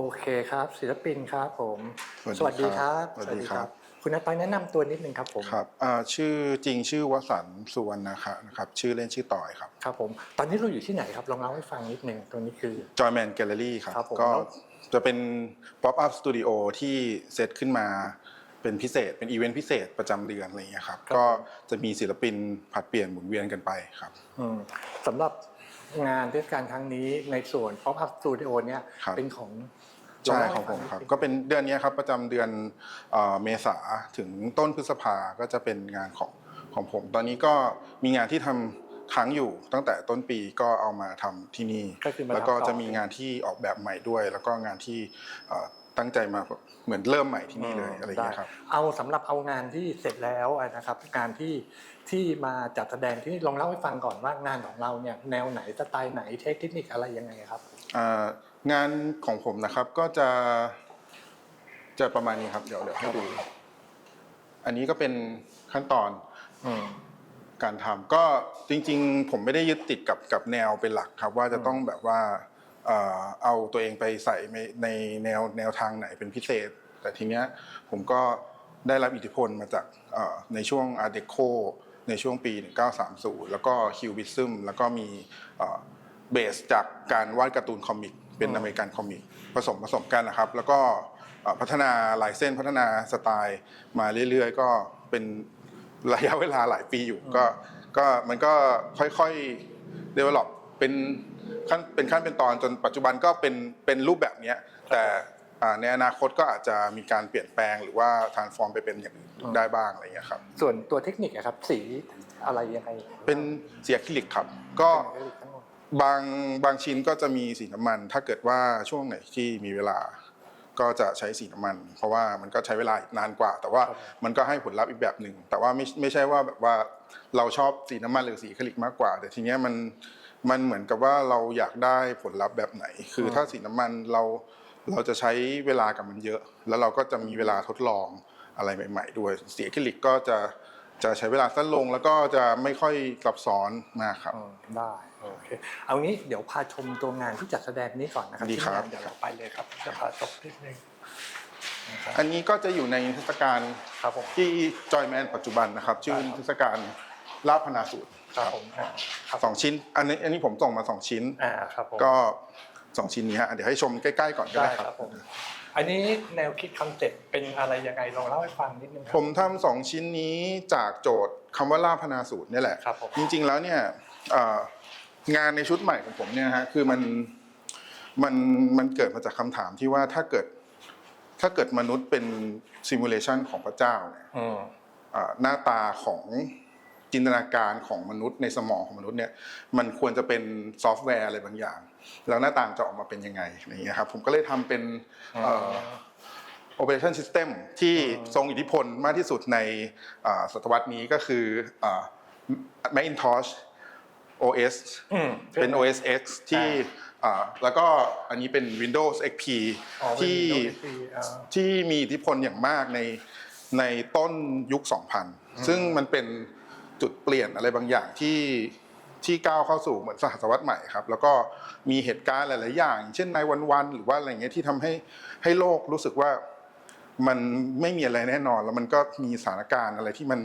โอเคครับ ศิลปินครับผม สวัสดีครับ สวัสดีครับสวัสดีครับคุณนัทต้อยแนะนำตัวนิดนึงครับผมครับอ่าชื่อจริงชื่อวสันต์สุวรรณนะคะนะครับชื่อเล่นชื่อต่อยครับครับผมตอนนี้เราอยู่ที่ไหนครับลองเล่าให้ฟังนิดนึงตรงนี้คือ Joyman Gallery ครับครับผมก็แล้วจะเป็น pop up studio ที่เซตขึ้นมาเป็นพิเศษเป็นอีเวนต์พิเศษประจำเดือนอะไรอย่างเงี้ยครับก็จะมีศิลปินผลัดเปลี่ยนหมุนเวียนกันไปครับอืมสำหรับงานเทศกาลครั้งนี้ในส่วน Pop Up Studio เนี่ยครับเป็นของ ใช่ลเล่าของให้ผฟัมนิดครับนึงก็เป็นเดือนนี้ครับประจำเดือนเอ่อเมษาถึงต้นพฤษภาก็จะเป็นงานของของผม ตอนนี้ก็มีงานที่ทำค้างอยู่ตั้งแต่ต้นปีก็เอามาทำที่นี่ก็คือมาแล้วก็ทำต่อจะมีงานที่ออกแบบใหม่ด้วย แล้วก็งานที่เอ่อตั้งใจมาเหมือนเริ่มใหม่ที่นี่เลยอะไรอย่างเงี้ยครับได้เอาสำหรับเอางานที่เสร็จแล้วอะนะครับงานที่ที่มาจัดแสดงที่นี่ลองเล่าให้ฟังก่อนว่างานของเราเนี่ยแนวไหนสไตล์ไหนเทคนิคอะไรยังไงครับอ่า งานของผมนะครับก็จะจะประมาณนี้ครับ เดี๋ยวเดี๋ยวให้ดู อันนี้ก็เป็นขั้นตอนอืมการทำก็จริง ๆ ผมไม่ได้ยึดติดกับกับแนวเป็นหลักครับ ว่าจะต้องแบบว่าเอ่อเอาตัวเองไปใส่ในในแนวแนวทางไหนเป็นพิเศษ แต่ทีเนี้ยผมก็ได้รับอิทธิพลมาจากเอ่อในช่วง Art Deco ในช่วงปี 1930 แล้วก็คิวบิซึมแล้วก็มีเอ่อเบสจากการวาดการ์ตูนคอมิก เป็นอเมริกันคอมิกผสมผสมกันนะครับ แล้วก็เอ่อพัฒนาลายเส้นพัฒนาสไตล์มาเรื่อยๆ ก็เป็นระยะเวลาหลายปีอยู่ก็ก็มันก็ค่อยๆ develop เป็นขั้นเป็นขั้นเป็นตอนจนปัจจุบันก็เป็นเป็นรูปแบบเนี้ยแต่อ่าในอนาคตก็อาจจะมีการเปลี่ยนแปลงหรือว่า transform ไปเป็นอย่างอื่นได้บ้างอะไรอย่างเงี้ยครับส่วนตัวเทคนิคอะครับสีอะไรยังไงเป็นสีอะคริลิกครับ ก็ บางบางชิ้นก็จะมีสีน้ำมัน ถ้าเกิดว่าช่วงไหนที่มีเวลา ก็จะใช้สีน้ำมัน เพราะว่ามันก็ใช้เวลานานกว่า แต่ว่ามันก็ให้ผลลัพธ์อีกแบบหนึ่งแต่ว่าไม่ไม่ใช่ว่าแบบว่าเราชอบสีน้ำมันหรือสีอะคริลิกมากกว่า แต่ทีเนี้ยมันมันเหมือนกับว่าเราอยากได้ผลลัพธ์แบบไหน คือถ้าสีน้ำมันเราเราจะใช้เวลากับมันเยอะ แล้วเราก็จะมีเวลาทดลองอะไรใหม่ ๆ ด้วยสีอะคริลิกก็จะจะใช้เวลาสั้นลงแล้วก็จะไม่ค่อยซับซ้อนมากครับอืมได้ โอเคเอางี้เดี๋ยวพาชมตัวงานที่จัดแสดงนี้ก่อนนะครับดีครับ ที่งานเดี๋ยวเราไปเลยครับจะพาชมนิดนึงนะครับอันนี้ก็จะอยู่ในเทศกาลครับผม ที่จอยแมนปัจจุบันนะครับ ชื่อครับเทศกาลลาบพนาสูตรครับผมอ่าครับสองชิ้น อันนี้อันนี้ผมส่งมาสองชิ้น อ่าครับผมก็สองชิ้นนี้ฮะเดี๋ยวให้ชมใกล้ๆก่อนก็ได้ได้คครัรับบผม อันนี้แนวคิดคอนเซ็ปต์เป็นอะไรยังไงลองเล่าให้ฟังนิดนึงครัผมทำสองชิ้นนี้จากโจทย์คำว่าลาบพนาสูตรเนี่ยแหละ ครับผม จริงๆแล้วเนี่ยเอ่อ งานในชุดใหม่ของผมเนี่ยฮะคือมันมันมันเกิดมาจากคำถามที่ว่าถ้าเกิดถ้าเกิดมนุษย์เป็นซิมูเลชันของพระเจ้าเนี่ยอืมอ่าหน้าตาของจินตนาการของมนุษย์ในสมองของมนุษย์เนี่ยมันควรจะเป็นซอฟต์แวร์อะไรบางอย่าง แล้วหน้าตาจะออกมาเป็นยังไงอะไรอย่างเงี้ยครับผมก็เลยทำเป็นเอ่อ operation system ที่ทรงอิทธิพลมากที่สุดในอ่าศตวรรษนี้ก็คืออ่า Macintosh OS อืมเป็น OS X ที่อ่าแล้วก็อันนี้เป็น Windows XP อ๋อเป็นที่ Windows XP อ่าที่มีอิทธิพลอย่างมากในในต้นยุค 2000 ซึ่งมันเป็นจุดเปลี่ยนอะไรบางอย่างที่ที่ก้าวเข้าสู่เหมือนสหัสวรรษใหม่ครับ แล้วก็มีเหตุการณ์หลาย ๆ อย่าง เช่นในวัน ๆ หรือว่าอะไรเงี้ยที่ทำให้ให้โลกรู้สึกว่ามันไม่มีอะไรแน่นอน แล้วมันก็มีสถานการณ์อะไรที่มัน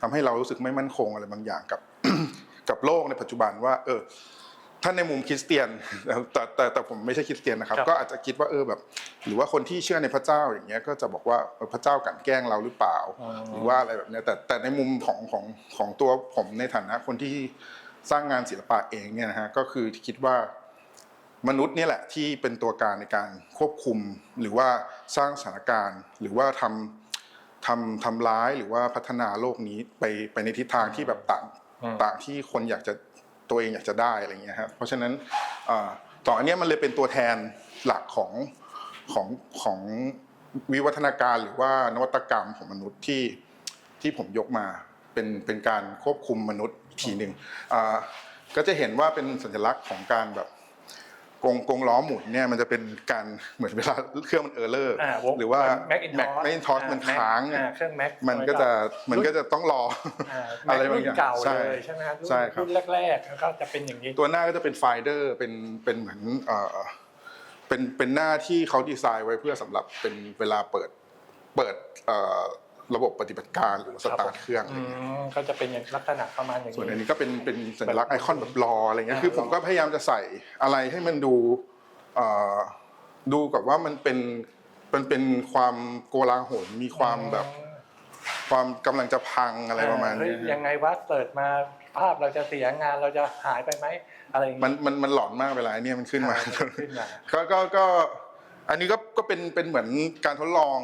ทำให้เรารู้สึกไม่มั่นคงอะไรบางอย่างกับ กับโลกในปัจจุบันว่า เออถ้าในมุมคริสเตียนแต่แต่แต่ผมไม่ใช่คริสเตียนนะครับครับก็อาจจะคิดว่าเออแบบ หรือว่าคนที่เชื่อในพระเจ้าอย่างเงี้ยก็จะบอกว่าเออพระเจ้ากลันแกล้งเราหรือเปล่าอ๋อหรือว่าอะไรแบบเนี้ยแต่แต่ในมุมของของของตัวผมในฐานะคนที่สร้างงานศิลปะเองเนี่ยนะฮะก็คือคิดว่ามนุษย์เนี่ยแหละที่เป็นตัวการในการควบคุม หรือว่าสร้างสถานการณ์ หรือว่าทำทำทำร้ายหรือว่าพัฒนาโลกนี้ไปไปในทิศทางที่แบบต่างอืม ต่างที่คนอยากจะตัวเองอยากจะได้อะไรเงี้ยครับเพราะฉะนั้นต่ออันนี้มันเลยเป็นตัวแทนหลักของของของวิวัฒนาการหรือว่านวัตกรรมของมนุษย์ที่ที่ผมยกมาเป็นเป็นการควบคุมมนุษย์อีกทีหนึ่งก็จะเห็นว่าเป็นสัญลักษณ์ของการแบบ กงกงล้อหมุนเนี่ยมันจะเป็นการเหมือนเวลาเครื่องมันเออร์เลอร์อ่าวงหรือว่าแม็กอินทอแม็กอินทอสมัน Mac ค้างอ่เครื่องแม็กมันก็จะมันก็จะต้องรออะอะไรไรบาบางงออย่างเก่าใช่เลยใช่ไหมครับรุ่นใช่ครับรุ่นแรกๆแล้วก็จะเป็นอย่างนี้ตัวหน้าก็จะเป็นไฟเดอร์เป็นเป็นเหมือนเอ่อเป็นเป็นหน้าที่เขาดีไซน์ไว้เพื่อสำหรับเป็นเวลาเปิดเปิดเอ่อ ระบบปฏิบัติการหรือว่าสตาร์ทเครื่องอะไรอืเงี้ยมก็จะเป็นอย่างลักษณะประมาณอย่างส่วนอันนี้นี้ก็เป็นเป็นสัญลักษณ์ไอคอนแบบรออะไรเงี้ยอ่าคือผมก็พยายามจะใส่อะไรให้มันดูเอ่อดูกับว่ามันเป็นมันเป็นความโกลาหลมีความแบบ ความกำลังจะพังอะไรประมาณเฮ้เนี้ยยยังไงวะเปิดมาภาพเราจะเสียงานเราจะหายไปไหมอะไรอย่างมันมันมันหลอนมากเวลาไอ้เนี่ยมันขึ้นมาขึ้นมาก็ก็ก็อันนี้ก็ ก็เป็นเป็นเหมือนการทดลอง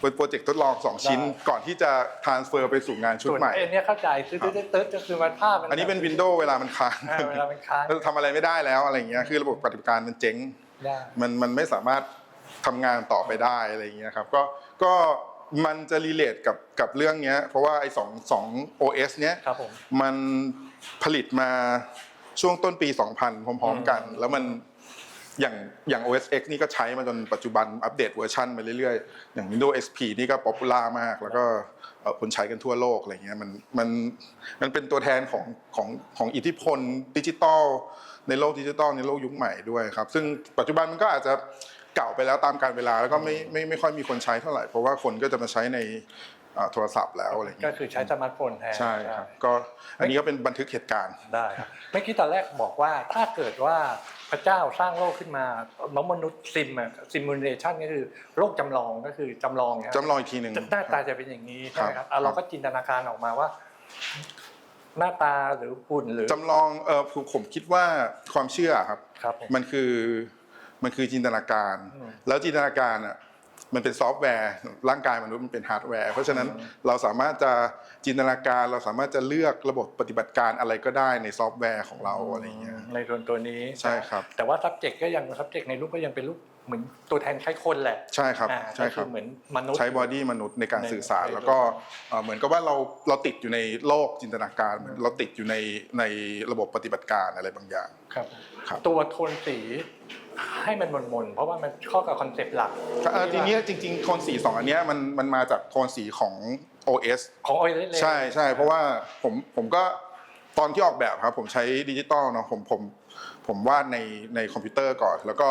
เป็นโปรเจกต์ทดลองสองชิ้น ก่อนที่จะ transfer ไปสู่งานชุดส่วนใหม่ไอ้เนี่ยเข้าใจตึ๊ดตึ๊ดตึ๊ดตึ๊ดก็คือมันภาพมันอันนี้เป็นวินโดว์เวลามันค้างอ่าเวลามันค้างทำอะไรไม่ได้แล้วอะไรอย่างเงี้ยคือระบบปฏิบัติการมันเจ๊งได้มันมันไม่สามารถทำงานต่อไปได้อะไรอย่างเงี้ยครับก็ก็มันจะรีเลทกับกับเรื่องเนี้ย เพราะว่าไอ้สองสอง OS เนี้ยครับผมมันผลิตมาช่วงต้นปี 2000 พร้อม ๆ กัน แล้วมัน อย่างอย่าง OS X นี่ก็ใช้มาจนปัจจุบันอัปเดตเวอร์ชันมาเรื่อยๆ อย่าง Windows XP นี่ก็ป๊อปปูล่ามาก แล้วก็คนใช้กันทั่วโลกอะไรเงี้ยมันมันมันเป็นตัวแทนของของของอิทธิพลดิจิตอลในโลกดิจิตอลในโลกยุคใหม่ด้วยครับ ซึ่งปัจจุบันมันก็อาจจะเก่าไปแล้วตามการเวลาแล้วก็ไม่ไม่ไม่ค่อยมีคนใช้เท่าไหร่ เพราะว่าคนก็จะมาใช้ใน โทรศัพท์แล้วอะไรก็เงี้ยคือใช้สมาร์ทโฟนแทนใช่ครับก็อันนี้ก็เป็นบันทึกเหตุการณ์ได้ครับเมื่อกี้ตอนแรกบอกว่าถ้าเกิดว่าพระเจ้าสร้างโลกขึ้นมาน้องมนุษย์ซิมอะซิมูเลชันก็คือโลกจำลองก็คือจำลองนะจำลองอีกทีหนึ่งหน้าตาจะเป็นอย่างนี้ใช่ไหมคครัรับบอะเราก็จินตนาการออกมาว่า หน้าตาหรือหุ่นหรือจำลองเออผมผมคิดว่าความเชื่อครับครับผมมันคือมันคือจินตนาการอืมแล้วจินตนาการอะ มันเป็นซอฟต์แวร์ร่างกายมนุษย์มันเป็นฮาร์ดแวร์ เพราะฉะนั้นอืมเราสามารถจะจินตนาการเราสามารถจะเลือกระบบปฏิบัติการอะไรก็ได้ในซอฟต์แวร์ของเราอะไรอย่างเงี้ยในส่วนตัวนี้ใช่ครับ แต่ว่า subject ก็ยัง subject ในรูปก็ยังเป็นรูปเหมือนตัวแทนคล้ายคนแหละใช่ครับอ่าใช่คก็รับอเหมือนมนุษย์ใช้บอดี้มนุษย์ในการในสื่อสารในแล้วก็เอ่อเหมือนกับว่าเราเราติดอยู่ในโลกจินตนาการเหมือนเราติดอยู่ในในระบบปฏิบัติการอะไรบางอย่างครับครับตัวโทนสี ให้มันมนๆเพราะว่ามันเข้ากับคอนเซปต์หลัก เอ่อทีเนี้ยจริง ๆ โทนสีสองอันเนี้ยมันมันมาจากโทนสีของ OS ของ OS เลย ใช่ใช่เพราะว่าผมผมก็ตอนที่ออกแบบครับ ผมใช้ดิจิตอลเนาะผมผมผมวาดในในคอมพิวเตอร์ก่อน แล้วก็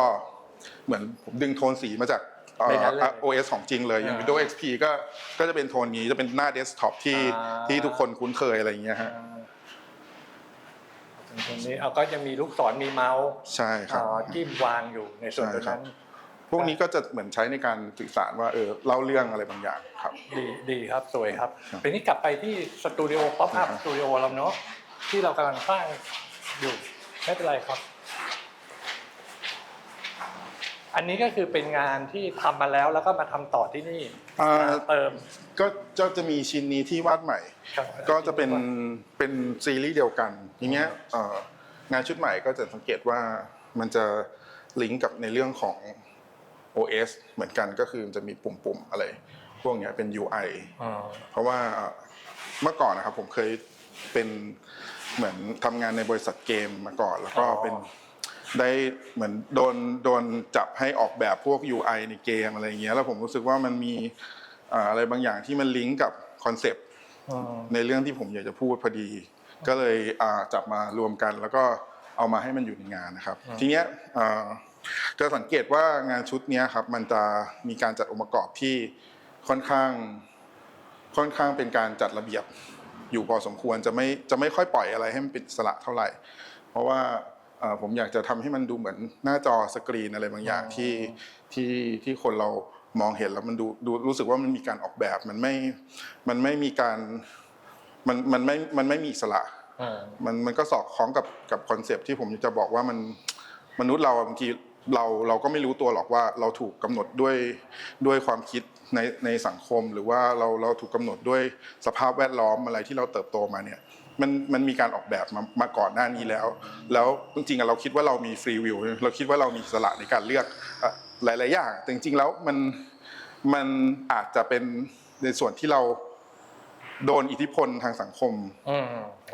เหมือนผมดึงโทนสีมาจากเอ่อ ในนั้นเลย OS ของจริงเลยอย่าง อ่า Windows XP ก็ก็จะเป็นโทนนี้จะเป็นหน้าเดสก์ท็อปที่อ่า ที่ทุกคนคุ้นเคยอะไรอย่างเงี้ยฮะ อ่า ตรงนี้เอาก็จะมีลูกศรมีเมาส์ใช่ครับอ่าจิ้มวางอยู่ในส่วนตรงนั้น พวกนี้ก็จะเหมือนใช้ในการสื่อสารว่าเออเล่าเรื่องอะไรบางอย่างครับ ดีดีครับสวยครับครับทีนี้กลับไปที่สตูดิโอป๊อปอัพครับสตูดิโอเราเนาะที่เรากำลังสร้างอยู่ไม่เป็นไรครับ อันนี้ก็คือเป็นงานที่ทำมาแล้วแล้วก็มาทำต่อที่นี่อ่าเติมก็ก็จะมีชิ้นนี้ที่วาดใหม่ ครับก็จะเป็นเป็นซีรีส์เดียวกัน อย่างเงี้ยเอ่องานชุดใหม่ก็จะสังเกตว่ามันจะลิงก์กับในเรื่องของ OS เหมือนกันก็คือมันจะมีปุ่มๆอะไร พวกเนี้ยเป็น UI อ่าเพราะว่าเมื่อก่อนนะครับผมเคยเป็นเหมือนทำงานในบริษัทเกมมาก่อน แล้วก็เป็น ได้เหมือนโดนโดนจับให้ออกแบบพวก UI ในเกมอะไรอย่างเงี้ยแล้วผมรู้สึกว่ามันมีอ่าอะไรบางอย่างที่มันลิงก์กับคอนเซปต์อ่าในเรื่องที่ผมอยากจะพูดพอดี ก็เลยอ่าจับมารวมกันแล้วก็เอามาให้มันอยู่ในงานนะครับ ทีเนี้ยอ่าจะสังเกตว่างานชุดเนี้ยครับมันจะมีการจัดองค์ประกอบที่ค่อนข้างค่อนข้างเป็นการจัดระเบียบอยู่พอสมควรจะไม่จะไม่ค่อยปล่อยอะไรให้มันเป็นอิสระเท่าไหร่ เพราะว่าเอ่อ ผมอยากจะทำให้มันดูเหมือนหน้าจอสกรีนอะไรบางอย่างที่ที่ที่คนเรามองเห็นแล้วมันดูดูรู้สึกว่ามันมีการออกแบบมันไม่มันไม่มีการมันมันไม่มันไม่มีอิสระอ่ามันมันก็สอดคล้องกับกับคอนเซปต์ที่ผมจะบอกว่ามันมนุษย์เราอะบางทีเราเราก็ไม่รู้ตัวหรอกว่าเราถูกกำหนดด้วยด้วยความคิดในในสังคม หรือว่าเราเราถูกกำหนดด้วยสภาพแวดล้อมอะไรที่เราเติบโตมาเนี่ย มันมันมีการออกแบบมามาก่อนหน้านี้แล้ว แล้วจริงๆอะเราคิดว่าเรามีฟรีวิวเราคิดว่าเรามีอิสระในการเลือกอะหลายๆอย่างแต่จริงๆแล้วมันมันอาจจะเป็นในส่วนที่เราโดนอิทธิพลทางสังคมอืม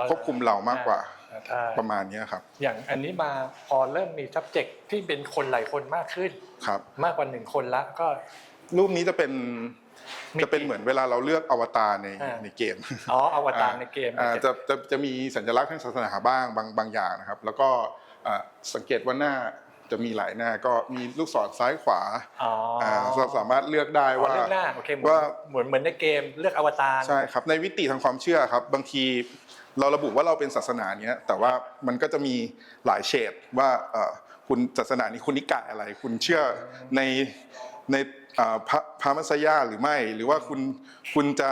ควบคุมเรามากกว่าอ่ใช่ประมาณเนี้ยครับ อย่างอันนี้มาพอเริ่มมี subject ที่เป็นคนหลายคนมากขึ้นครับ มากกว่าหนึ่งคนละก็รูปนี้จะเป็นมี จะเป็นเหมือนเวลาเราเลือกอวตารในอ่า ในเกม อ๋ออวตารในเกม อ่าจะจะจะมีสัญลักษณ์ทางศาสนาบ้างบางบางอย่างนะครับ แล้วก็อ่าสังเกตว่าหน้าจะมีหลายหน้าก็มีลูกศรซ้ายขวาอ๋ออ่าเราสามารถเลือกได้อ๋อว่า เลือกหน้าโอเคเหมือนว่า เหมือนเหมือนในเกมเลือกอวตาร ใช่ครับในวิติทางความเชื่อครับ บางทีเราระบุว่าเราเป็นศาสนาเนี้ยแต่ว่ามันก็จะมีหลายเฉดว่าเอ่อคุณศาสนานี้คุณนิกายอะไร คุณเชื่อในในเอ่อ พระพระมัสยาหรือไม่ หรือว่าคุณคุณจะ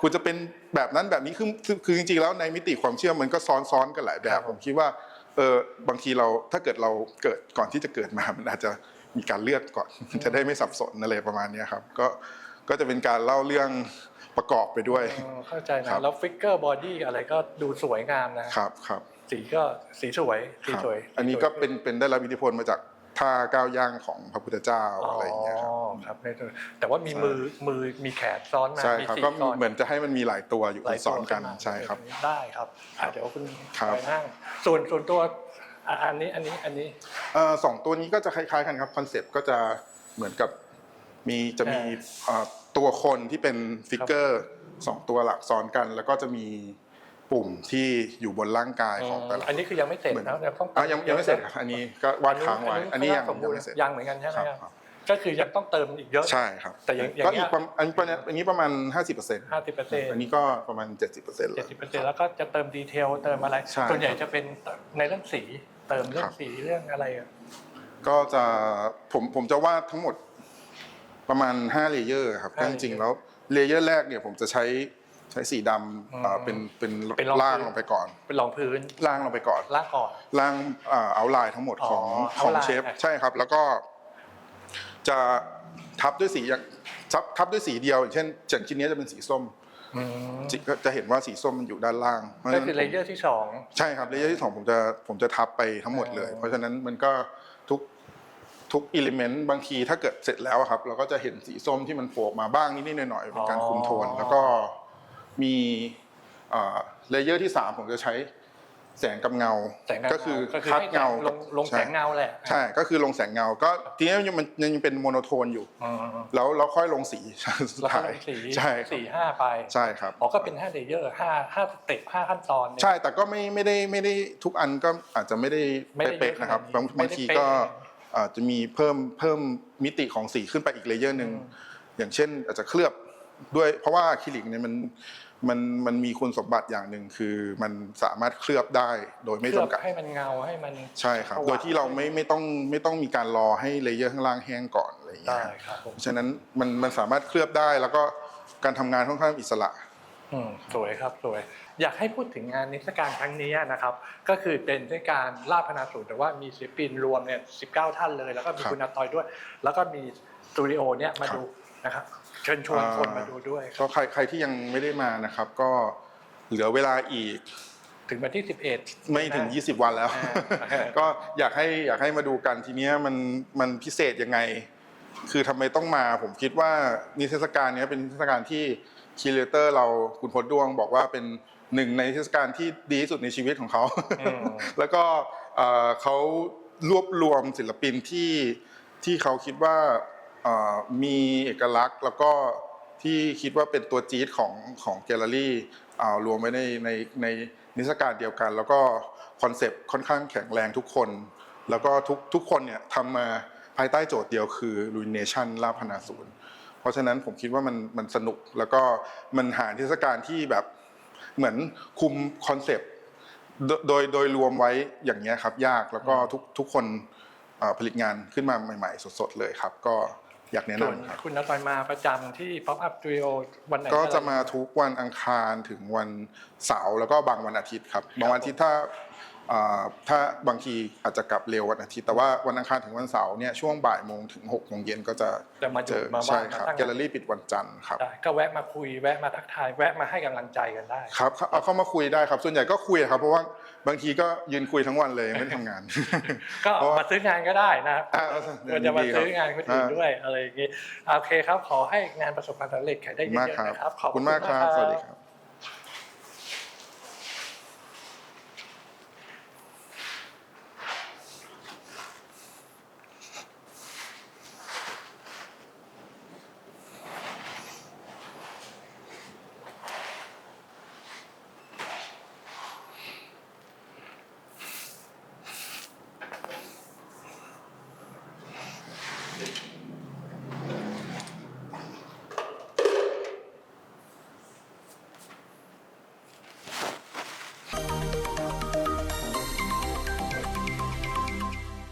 คุณจะเป็นแบบนั้นแบบนี้คือคือคือจริงๆแล้วในมิติความเชื่อมันก็ซ้อนๆกันหลายแบบ ผมคิดว่าเออบางทีเราถ้าเกิดเราเกิดก่อนที่จะเกิดมามันอาจจะมีการเลือกก่อนจะได้ไม่สับสนอะไรประมาณเนี้ยครับ ก็ก็จะเป็นการเล่าเรื่องประกอบไปด้วยอ๋อเข้าใจครันะบแล้วฟิกเกอร์บอดี้อะไรก็ดูสวยงามนะครับครับสีก็สีสวยสีครับสวย อันนี้ก็เป็นเป็นได้รับอิทธิพลมาจาก ท่าก้าวย่างของพระพุทธเจ้าอะไรอย่างเงี้ยครับอ๋อครับในตัวแต่ว่ามีมือมือมีแขนซ้อนมาใช่มีครับสีก็ซ้อนเหมือนจะให้มันมีหลายตัวอยู่หลายซ้อนกันตัวขึ้มาใช่ครับ ได้ครับอะเดี๋ยวคุณครับไปนั่งส่วนส่วนตัวอะอันนี้อันนี้อันนี้เอ่อสองตัวนี้ก็จะคล้าย ๆ กันครับคอนเซปต์ก็จะเหมือนกับมีจะมีเอ่อตัวคนที่เป็นฟิกเกอร์สองตัวหลักซ้อนกัน แล้วก็จะมี ปุ่มที่อยู่บนร่างกายของแต่ละอันนี้คือยังไม่เสร็จเหมือนนะเดี๋ยวต้องอะยังยังไม่เสร็จครับอันนี้ก็วาดค้างไว้อันนี้ยังสมบูยังรณ์ไม่เสร็จยังเหมือนกันใช่ไหมครับครับครับก็คือยังต้องเติมอีกเยอะใช่ครับแต่อย่างอย่างก็เงี้อียกประมาณอันนี้ประมาณอันนี้ประมาณห้าสิบเปอร์เซ็นต์ห้าสิบเปอร์เซ็นต์อันนี้ก็ประมาณเจ็ดสิบเปอร์เซ็นต์เลเจ็ยดสิบเปอร์เซ็นต์แล้วก็จะเติมดีเทลเติมอะไรใช่ส่วนใหญ่จะเป็นในเรื่องสีเติมเรื่อครังบสีเรื่องอะไรอะก็จะผมผมจะวาดทั้งหมดประมาณ5เลเยอร์ครับก็จริงๆแล้วเลเยอร์แรกเนี่ยผมจะใช้ ใช้สีดำเอ่อเป็นเป็นล่างลงไปก่อน เป็นรองพื้นล่างลงไปก่อนล่างก่อนล่างเอาไลน์ทั้งหมดของอ๋อของ outline เชฟใช่ครับ แล้วก็จะทับด้วยสีอย่างทับทับด้วยสีเดียว อย่างเช่นอย่างชิ้นนี้จะเป็นสีส้มอืมจิก็จะเห็นว่าสีส้มมันอยู่ด้านล่างพราะฉะก็นั้นคือเลเยอร์ที่สอง ใช่ครับเลเยอร์ที่สองผมจะผมจะทับไปทั้งหมดเลย อ๋อ เพราะฉะนั้นมันก็ทุกทุกอิเลเมนต์บางทีถ้าเกิดเสร็จแล้วอะครับ เราก็จะเห็นสีส้มที่มันโผล่ออกมาบ้างนิดๆหน่อยๆเป็นการคุมโทน แล้วก็ มีเลเยอร์ที่สามผมจะใช้แสงกับเงาแสงเงาก็คือก็คือคัดให้เงาลงลงแสงเงาแหละ ใช่ ก็คือลงแสงเงา ก็ทีนี้มันยังเป็นโมโนโทนอยู่อืมแล้วเราค่อยลงสีสุดแล้วก็ท้าลยงสีใช่ครับสี่ห้าไป ใช่ครับอ๋อก็เป็นห้าเลเยอร์ห้าห้าสเต็ปห้าขั้นตอนเนี่ยใช่ แต่ก็ไม่ไม่ได้ไม่ได้ทุกอันก็อาจจะไม่ได้ไม่ได้เป๊ะๆนะครับเยอะขนาดนี้บางบางทีก็อาจจะมีเพิ่มเพิ่มมิติของสีขึ้นไปอีกเลเยอร์หนึ่งอืมอย่างเช่นอาจจะเคลือบ ด้วยเพราะว่าอะคริลิกเนี่ยมันมันมันมีคุณสมบัติอย่างหนึ่งคือมันสามารถเคลือบได้โดยไม่เคลือบจำกัด ให้มันเงาให้มัน ใช่ครับสว่างโดยที่เราไม่ไม่ต้องไม่ต้องมีการรอให้เลเยอร์ข้างล่างแห้งก่อนอะไรอย่างเงี้ได้ยครับผม ฉะนั้นมันมันสามารถเคลือบได้แล้วก็การทำงานค่อนข้างอิสระ อืมสวยครับสวย อยากให้พูดถึงงานนิทรรศการครั้งนี้นะครับ ก็คือเป็นเทศการล่าพนาสูตรแต่ว่ามีศิลปินรวมเนี่ย19 ท่านเลย แล้วก็มีครับคุณอาตอยด้วย แล้วก็มีสตูดิโอเนี่ยมาครับดู นะครับเชิญชวนอ่าคนมาดูด้วยครับก็ใครใครที่ยังไม่ได้มานะครับ ก็เหลือเวลาอีกถึงวันที่ 11 ไม่ถึง 20 วันแล้ว อ่า ก็อยากให้อยากให้มาดูกันทีเนี้ยมันมันพิเศษยังไง คือทำไมต้องมาผมคิดว่านิทรรศการเนี้ยเป็นนิทรรศการที่คีเลเตอร์เราคุณพจน์ดวงบอกว่าเป็นหนึ่งในนิทรรศการที่ดีที่สุดในชีวิตของเขา อืม แล้วก็เอ่อเขารวบรวมศิลปินที่ที่เขาคิดว่าเอ่อ มีเอกลักษณ์แล้วก็ที่คิดว่าเป็นตัวจี๊ดของของแกลเลอรี่รวมไว้ในในในนิทรรศการเดียวกัน แล้วก็คอนเซปต์ค่อนข้างแข็งแรงทุกคน แล้วก็ทุกทุกคนเนี่ยทำมาภายใต้โจทย์เดียวคือ Ruination ลาพนาศูนย์เพราะฉะนั้นผมคิดว่ามันมันสนุกแล้วก็มันหาเทศกาลที่แบบเหมือนคุมคอนเซปต์โดยโดยรวมไว้อย่างเงี้ยครับยากแล้วก็ทุกทุกคนผลิตงานขึ้นมาใหม่ ๆ สดๆเลยครับ ก็ อยากแนะส่วนนำครับ คุณอาตอยมาประจำที่ Pop Up Studio วันไหนก็จะอไรมาทุกวันอังคารถึงวันเสาร์แล้วก็บางวันอาทิตย์ครับบางวันอาทิตย์ถ้าเอ่อ ถ้าบางทีอาจจะกลับเร็ววันอาทิตย์แต่ว่าวันอังคารถึงวันเสาร์เนี่ยช่วงบ่ายโมงถึงหกโมงเย็นก็จะจะมาเจดูอมาใช่ว่าครับมาตั้ง แกลเลอรี่ปิดวันจันทร์ครับ ได้ก็แวะมาคุยแวะมาทักทาย แวะมาให้กำลังใจกันได้ ครับ เอาเข้ามาคุยได้ครับ ส่วนใหญ่ก็คุยครับ เพราะว่าบางทีก็ยืนคุยทั้งวันเลยไม่ได้ทำงาน ก็เพราะว่า มาซื้องานก็ได้นะครับอ่าเอาควรจะมาซื้องานคนอื่นอ่าด้วยอะไรอย่างงี้โอเคครับขอให้งานประสบความสำเร็จขายได้เยมากอะครับๆนะครับ ขอบคุณมากครับ สวัสดีครับ